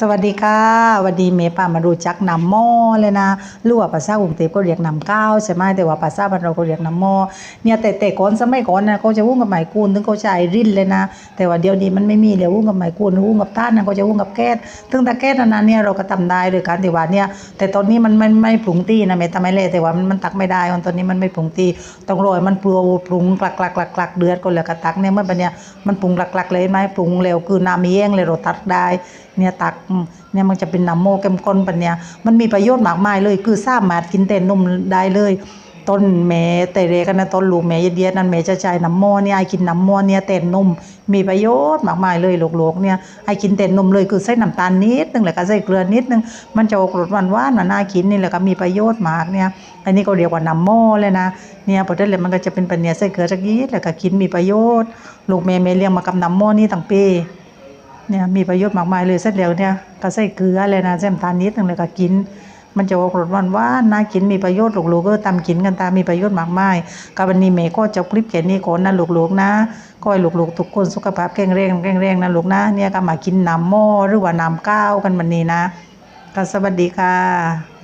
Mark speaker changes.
Speaker 1: สวัสดีค่ะวันนี้เมป้ามารู้จักน้ำหม้อเลยนะรู้ว่าภาษากรุงเทพก็เรียกน้ำก้าวใช่ไหมแต่ว่าภาษาบ้านเราก็เรียกน้ำหม้อเนี่ยแต่แต่ก่อนสมัยก่อนนะเขาจะวุ้งกับไม้กูนถึงเขาใช้รินเลยนะ แต่ว่าเดี๋ยวนี้มันไม่มีเลยวุ้งกับไม้กูนวุ้งกับท่านนะเขาจะวุ้งกับแก๊สถึงแต่แก๊สนานเนี่ยเราก็ทำได้เลยการแต่ว่าเนี่ยแต่ตอนนี้มันไม่ไม่ปรุงตีนะเมย์ทำไม่เละแต่ว่ามันมันตักไม่ได้ตอนนี้มันไม่ปรุงตีต้องรอให้มันปรุงปรุงกลักกลักกลักกลักเดือดก็แล้วก็ตักเนี่ยเมื่อปัเนี่ยมันปรุงกลักกลักเลยไหมปรุงเร็วคือน้ำมีเองเลยเราตักได้เนี่ยตักเนี่ยมันจะเป็นน้ำโมเข้มข้นปันเนี่ยมันมีประโยชน์มากมายเลย คือสามารถกินแต่นมได้เลยต้นแม่แต่เรกันนะต้นลูกแม่เดียดๆนั่นแม่จะใช้น้ำโมเนี่ยไอ้กินน้ำโมเนี่ยแต่นมมีประโยชน์มากมายเลยลูกๆเนี่ยไอ้กินแต่นมเลยคือใส่น้ำตาลนิดนึงแล้วก็ใส่เกลือนิดนึงมันจะออกรสหวานๆน่ากินนี่แหละก็มีประโยชน์มากเนี่ยอันนี้ก็เรียกว่าน้ำโมเลยนะเนี่ยพอได้เลยมันก็จะเป็นปันเนี่ยใส่เกลือสักนิดแล้วก็กินมีประโยชน์ลูกแม่แม่เลี้ยงมากับน้ำโมนี่ตั้งปี เนี่ยมีประโยชน์มากมายเลยเสร็จแล้วเนี่ยก็ใส่เกลือเลยนะเส้น้ำตานนิดนึงเลยก็กิน มันจะออกรสหวานหวานน่ากินมีประโยชน์ลูกๆก็ตากินกันตามมีประโยชน์มากมายกับวันนี้เมย์ก็จะคลิปแค่นี้ก่อนนะลูกๆนะก็ให้ลูกๆทุกคนสุขภาพแข็งแรงแข็งแรงนะลูกนะเนี่ยก็มากินน้ำหม้อหรือว่าน้ำก้าวกันวันนี้นะก็สวัสดีค่ะ